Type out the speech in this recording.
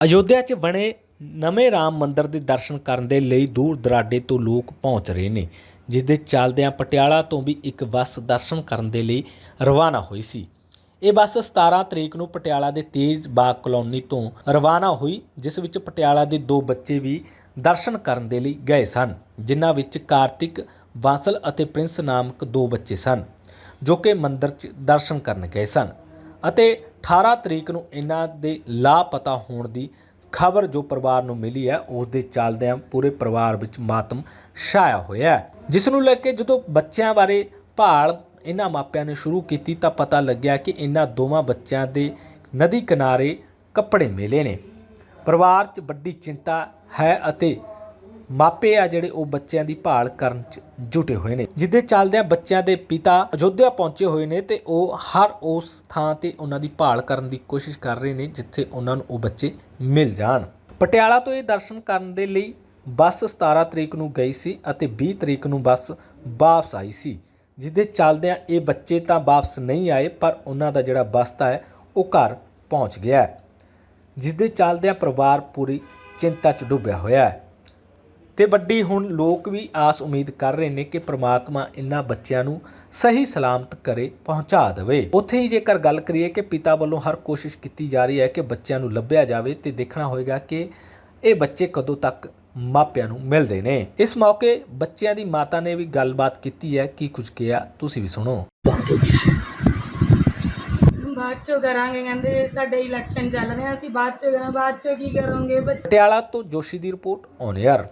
ਅਯੋਧਿਆ 'ਚ ਬਣੇ ਨਵੇਂ ਰਾਮ ਮੰਦਿਰ ਦੇ ਦਰਸ਼ਨ ਕਰਨ ਦੇ ਲਈ ਦੂਰ ਦਰਾਡੇ ਤੋਂ ਲੋਕ ਪਹੁੰਚ ਰਹੇ ਨੇ, ਜਿਸ ਦੇ ਚੱਲਦਿਆਂ ਪਟਿਆਲਾ ਤੋਂ ਵੀ ਇੱਕ ਬੱਸ ਦਰਸ਼ਨ ਕਰਨ ਦੇ ਲਈ ਰਵਾਨਾ ਹੋਈ ਸੀ। ਇਹ ਬੱਸ 17 ਤਰੀਕ ਨੂੰ ਪਟਿਆਲਾ ਦੇ ਤੇਜ਼ ਬਾਗ ਕਲੋਨੀ ਤੋਂ ਰਵਾਨਾ ਹੋਈ, ਜਿਸ ਵਿੱਚ ਪਟਿਆਲਾ ਦੇ ਦੋ ਬੱਚੇ ਵੀ ਦਰਸ਼ਨ ਕਰਨ ਦੇ ਲਈ ਗਏ ਸਨ, ਜਿਨ੍ਹਾਂ ਵਿੱਚ ਕਾਰਤਿਕ, ਬਾਂਸਲ ਅਤੇ ਪ੍ਰਿੰਸ ਨਾਮਕ ਦੋ ਬੱਚੇ ਸਨ, ਜੋ ਕਿ ਮੰਦਿਰ 'ਚ ਦਰਸ਼ਨ ਕਰਨ ਗਏ ਸਨ ਅਤੇ 18 ਤਰੀਕ ਨੂੰ ਇਹਨਾਂ ਦੇ ਲਾਪਤਾ ਹੋਣ ਦੀ ਖਬਰ ਜੋ ਪਰਿਵਾਰ ਨੂੰ ਮਿਲੀ ਹੈ, ਉਸ ਦੇ ਚੱਲਦਿਆਂ ਪੂਰੇ ਪਰਿਵਾਰ ਵਿੱਚ ਮਾਤਮ ਛਾਇਆ ਹੋਇਆ ਹੈ। ਜਿਸ ਨੂੰ ਲੈ ਕੇ ਜਦੋਂ ਬੱਚਿਆਂ ਬਾਰੇ ਭਾਲ ਇਹਨਾਂ ਮਾਪਿਆਂ ਨੇ ਸ਼ੁਰੂ ਕੀਤੀ ਤਾਂ ਪਤਾ ਲੱਗਿਆ ਕਿ ਇਹਨਾਂ ਦੋਵਾਂ ਬੱਚਿਆਂ ਦੇ ਨਦੀ ਕਿਨਾਰੇ ਕੱਪੜੇ ਮਿਲੇ ਨੇ। ਪਰਿਵਾਰ 'ਚ ਵੱਡੀ ਚਿੰਤਾ ਹੈ ਅਤੇ ਮਾਪੇ ਆ ਜਿਹੜੇ ਉਹ ਬੱਚਿਆਂ ਦੀ ਭਾਲ ਕਰਨ 'ਚ ਜੁਟੇ ਹੋਏ ਨੇ, ਜਿੱਦੇ ਚੱਲਦਿਆਂ ਬੱਚਿਆਂ ਦੇ ਪਿਤਾ ਅਯੋਧਿਆ ਪਹੁੰਚੇ ਹੋਏ ਨੇ ਤੇ ਉਹ ਹਰ ਉਸ ਥਾਂ ਤੇ ਉਹਨਾਂ ਦੀ ਭਾਲ ਕਰਨ ਦੀ ਕੋਸ਼ਿਸ਼ ਕਰ ਰਹੇ ਨੇ ਜਿੱਥੇ ਉਹਨਾਂ ਨੂੰ ਉਹ ਬੱਚੇ ਮਿਲ ਜਾਣ। ਪਟਿਆਲਾ ਤੋਂ ਇਹ ਦਰਸ਼ਨ ਕਰਨ ਦੇ ਲਈ ਬੱਸ 17 ਤਰੀਕ ਨੂੰ ਗਈ ਸੀ ਅਤੇ 20 ਤਰੀਕ ਨੂੰ ਬੱਸ ਵਾਪਸ ਆਈ ਸੀ। ਜਿੱਦੇ ਚੱਲਦਿਆਂ ਇਹ ਬੱਚੇ ਤਾਂ ਵਾਪਸ ਨਹੀਂ ਆਏ, ਪਰ ਉਹਨਾਂ ਦਾ ਜਿਹੜਾ ਬਸਤਾ ਹੈ, ਉਹ ਘਰ ਪਹੁੰਚ ਗਿਆ ਹੈ। ਜਿਸ ਦੇ ਚੱਲਦਿਆਂ ਪਰਿਵਾਰ ਪੂਰੀ ਚਿੰਤਾ 'ਚ ਡੁੱਬਿਆ ਹੋਇਆ ਹੈ। ਤੇ ਵੱਡੀ ਹੁਣ ਲੋਕ ਵੀ ਆਸ ਉਮੀਦ ਕਰ ਰਹੇ ਨੇ ਕਿ ਪ੍ਰਮਾਤਮਾ ਇਹਨਾਂ ਬੱਚਿਆਂ ਨੂੰ ਸਹੀ ਸਲਾਮਤ ਕਰੇ ਪਹੁੰਚਾ ਦੇਵੇ। ਉੱਥੇ ਹੀ ਜੇਕਰ ਗੱਲ ਕਰੀਏ ਕਿ ਪਿਤਾ ਵੱਲੋਂ ਹਰ ਕੋਸ਼ਿਸ਼ ਕੀਤੀ ਜਾ ਰਹੀ ਹੈ ਕਿ ਬੱਚਿਆਂ ਨੂੰ ਲੱਭਿਆ ਜਾਵੇ ਤੇ ਦੇਖਣਾ ਹੋਏਗਾ ਕਿ ਇਹ ਬੱਚੇ ਕਦੋਂ ਤੱਕ ਮਾਪਿਆਂ ਨੂੰ ਮਿਲਦੇ ਨੇ। ਇਸ ਮੌਕੇ ਬੱਚਿਆਂ ਦੀ ਮਾਤਾ ਨੇ ਵੀ ਗੱਲਬਾਤ ਕੀਤੀ ਹੈ। ਕੀ ਕੁਝ ਕਿਹਾ ਤੁਸੀਂ ਵੀ ਸੁਣੋ। ਬਾਅਦ ਚੋਂ ਕਰਾਂਗੇ ਕਹਿੰਦੇ ਸਾਡੇ ਇਲੈਕਸ਼ਨ ਚੱਲ ਰਹੇ ਆ ਅਸੀਂ ਬਾਅਦ ਚੋਂ ਕਰਾਂ ਬਾਅਦ ਚੋਂ ਕੀ ਕਰੋਗੇ? ਪਟਿਆਲਾ ਤੋਂ ਜੋਸ਼ੀ ਦੀ ਰਿਪੋਰਟ ਔਨ 에ਅਰ